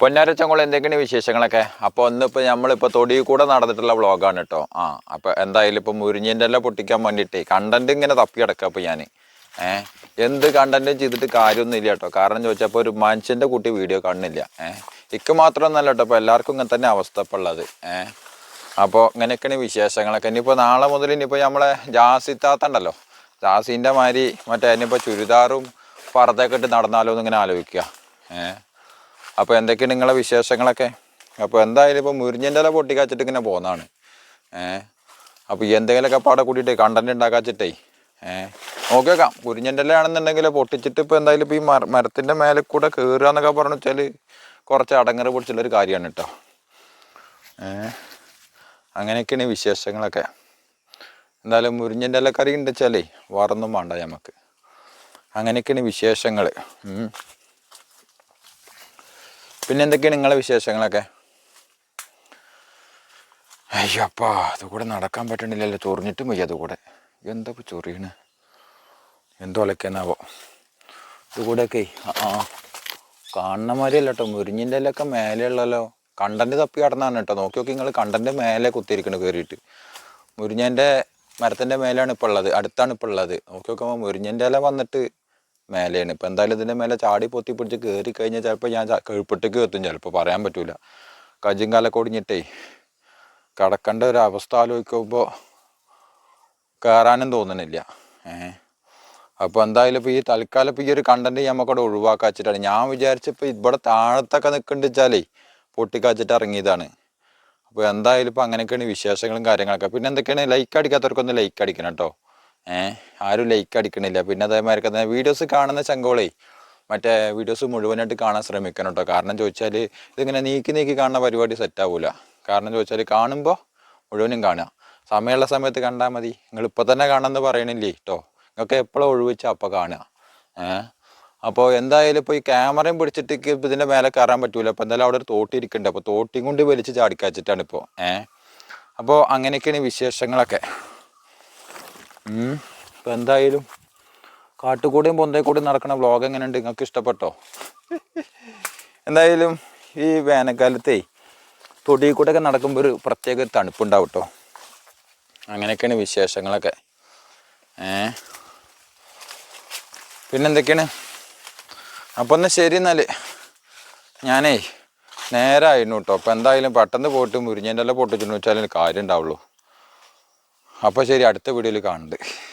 പൊന്നാരച്ചങ്കോൾ എന്തൊക്കെയാണ് വിശേഷങ്ങളൊക്കെ? അപ്പോൾ ഒന്നിപ്പോൾ നമ്മളിപ്പോൾ തൊടിയിൽ കൂടെ നടന്നിട്ടുള്ള വ്ളോഗാണ് കേട്ടോ ആ അപ്പോൾ എന്തായാലും ഇപ്പോൾ മുരിഞ്ഞിന്റെ എല്ലാം പൊട്ടിക്കാൻ വേണ്ടിയിട്ട് കണ്ടന്റ് ഇങ്ങനെ തപ്പി കിടക്കുക അപ്പോൾ ഞാൻ ഏഹ് എന്ത് കണ്ടന്റും ചെയ്തിട്ട് കാര്യമൊന്നുമില്ല കേട്ടോ കാരണം ചോദിച്ചപ്പോൾ ഒരു മനുഷ്യന്റെ കുട്ടി വീഡിയോ കാണുന്നില്ല. ഏഹ് ഇക്ക് മാത്രമൊന്നല്ല കേട്ടോ ഇപ്പോൾ എല്ലാവർക്കും ഇങ്ങനെ തന്നെ അവസ്ഥ ഇപ്പോൾ ഉള്ളത്. ഏഹ് അപ്പോൾ ഇങ്ങനെയൊക്കെയാണ് വിശേഷങ്ങളൊക്കെ. ഇനിയിപ്പോൾ നാളെ മുതൽ ഇനിയിപ്പോൾ നമ്മളെ ജാസിത്താത്തണ്ടല്ലോ ജാസിന്റെ മാതിരി മറ്റേ ഇനിയിപ്പോൾ ചുരിദാറും പർദ്ദയൊക്കെ ഇട്ട് നടന്നാലോ എന്ന് ഇങ്ങനെ ആലോചിക്കുക ഏഹ് അപ്പോൾ എന്തൊക്കെയാണ് നിങ്ങളെ വിശേഷങ്ങളൊക്കെ? അപ്പോൾ എന്തായാലും ഇപ്പോൾ മുരിഞ്ഞന്റെ ഇല പൊട്ടിക്കാച്ചിട്ട് ഇങ്ങനെ പോകുന്നതാണ് ഏഹ് അപ്പോൾ എന്തെങ്കിലുമൊക്കെ പാടെ കൂട്ടിയിട്ട് കണ്ടന്റ് ഉണ്ടാക്കാച്ചിട്ടേ. ഏഹ് നോക്കി വെക്കാം മുരിഞ്ഞന്റെ ഇല ആണെന്നുണ്ടെങ്കിൽ പൊട്ടിച്ചിട്ട് ഇപ്പോൾ എന്തായാലും ഇപ്പോൾ ഈ മര മരത്തിന്റെ മേലെ കൂടെ കയറുക എന്നൊക്കെ പറഞ്ഞു വെച്ചാൽ കുറച്ച് അടങ്ങറ് പിടിച്ചുള്ളൊരു കാര്യമാണ് കേട്ടോ ഏഹ് അങ്ങനെയൊക്കെയാണ് വിശേഷങ്ങളൊക്കെ. എന്തായാലും മുരിഞ്ഞന്റെ ഇല കറി ഉണ്ട് വെച്ചാലേ വേറൊന്നും വേണ്ട നമുക്ക് അങ്ങനെയൊക്കെയാണ് വിശേഷങ്ങൾ. പിന്നെ എന്തൊക്കെയാണ് നിങ്ങളെ വിശേഷങ്ങളൊക്കെ? അയ്യപ്പാ അതുകൂടെ നടക്കാൻ പറ്റണില്ലല്ലോ. ചൊറിഞ്ഞിട്ടും വയ്യ അതുകൂടെ. എന്താ ഇപ്പൊ ചൊറിയണ്? എന്തോ ഒലക്കെന്നാവോ ഇതുകൂടെയൊക്കെ ആ കാണുന്ന മാതിരിയല്ല കേട്ടോ മുരിഞ്ഞിന്റെ എല്ലൊക്കെ മേലെയുള്ളല്ലോ. കണ്ടന്റ് തപ്പി കടന്നാണ് കേട്ടോ. നോക്കി നോക്കി നിങ്ങൾ കണ്ടന്റ് മേലെ കുത്തിയിരിക്കണ് കയറിയിട്ട് മുരിഞ്ഞന്റെ മരത്തിന്റെ മേലെയാണ് ഇപ്പോൾ ഉള്ളത്. അടുത്താണ് ഇപ്പോൾ ഉള്ളത്. നോക്കി നോക്കുമ്പോൾ മുരിഞ്ഞന്റെ ഇല വന്നിട്ട് മേലെയാണ്. ഇപ്പം എന്തായാലും ഇതിന്റെ മേലെ ചാടി പൊത്തി പിടിച്ച് കയറി കഴിഞ്ഞാൽ ചിലപ്പോൾ ഞാൻ കഴുപ്പിട്ടേക്ക് എത്തും. ചിലപ്പോൾ പറയാൻ പറ്റൂല. കജും കാലൊക്കെ ഒടിഞ്ഞിട്ടേ കിടക്കേണ്ട ഒരു അവസ്ഥ ആലോചിക്കുമ്പോൾ കയറാനും തോന്നണില്ല. ഏഹ് അപ്പോൾ എന്തായാലും ഇപ്പോൾ ഈ തൽക്കാലം ഇപ്പോൾ ഈ ഒരു കണ്ടന്റ് നമുക്കവിടെ ഒഴിവാക്കാച്ചിട്ടാണ് ഞാൻ വിചാരിച്ചപ്പോൾ ഇവിടെ താഴത്തൊക്കെ നിൽക്കുന്നുണ്ട് വെച്ചാലേ പൊട്ടിക്കാച്ചിട്ട് ഇറങ്ങിയതാണ്. അപ്പോൾ എന്തായാലും ഇപ്പോൾ അങ്ങനെയൊക്കെയാണ് വിശേഷങ്ങളും കാര്യങ്ങളൊക്കെ. പിന്നെ എന്തൊക്കെയാണ്? ലൈക്ക് അടിക്കാത്തവർക്കൊന്ന് ലൈക്ക് അടിക്കണം കേട്ടോ ഏഹ് ആരും ലൈക്ക് അടിക്കണില്ല. പിന്നെ അതേമാതിരി തന്നെ വീഡിയോസ് കാണുന്ന ചങ്കോളേ മറ്റേ വീഡിയോസ് മുഴുവനായിട്ട് കാണാൻ ശ്രമിക്കണം കേട്ടോ കാരണം ചോദിച്ചാൽ ഇതിങ്ങനെ നീക്കി നീക്കി കാണുന്ന പരിപാടി സെറ്റ് ആവൂല. കാരണം ചോദിച്ചാൽ കാണുമ്പോൾ മുഴുവനും കാണുക. സമയമുള്ള സമയത്ത് കണ്ടാൽ മതി. നിങ്ങൾ ഇപ്പോൾ തന്നെ കാണാമെന്ന് പറയണില്ലേ കേട്ടോ നിങ്ങൾക്ക് എപ്പോഴും ഒഴിവിച്ചാൽ അപ്പോൾ കാണുക. ഏഹ് അപ്പോൾ എന്തായാലും ഇപ്പോൾ ഈ ക്യാമറയും പിടിച്ചിട്ട് ഇപ്പം ഇതിന്റെ മേലെ കയറാൻ പറ്റൂല. അപ്പോൾ എന്തായാലും അവിടെ ഒരു തോട്ടി ഇരിക്കുന്നുണ്ട് അപ്പോൾ തോട്ടിയും കൊണ്ട് വലിച്ച് ചാടിക്കാച്ചിട്ടാണ് ഇപ്പോൾ ഏഹ് അപ്പോൾ അങ്ങനെയൊക്കെയാണ് വിശേഷങ്ങളൊക്കെ. ഉം. ഇപ്പൊ എന്തായാലും കാട്ടുകൂടെയും പൊന്തേക്കൂടെയും നടക്കുന്ന വ്ളോഗ് എങ്ങനെയുണ്ട്? നിങ്ങൾക്ക് ഇഷ്ടപ്പെട്ടോ? എന്തായാലും ഈ വേനൽക്കാലത്തെ തൊടിയിൽ കൂടെ ഒക്കെ നടക്കുമ്പോൾ ഒരു പ്രത്യേക തണുപ്പുണ്ടാവും കേട്ടോ അങ്ങനെയൊക്കെയാണ് വിശേഷങ്ങളൊക്കെ. ഏ? പിന്നെന്തൊക്കെയാണ്? അപ്പം ഒന്ന് ശരി എന്നാൽ ഞാനേ നേരായിരുന്നു കേട്ടോ അപ്പോൾ എന്തായാലും പെട്ടെന്ന് പോയിട്ട് മുരിഞ്ഞേന്റെ എല്ലാം പൊട്ടിച്ചിട്ടുണ്ടെന്ന് വെച്ചാൽ കാര്യം ഉണ്ടാവുള്ളൂ. അപ്പോൾ ശരി അടുത്ത വീഡിയോയിൽ കാണുന്നുണ്ട്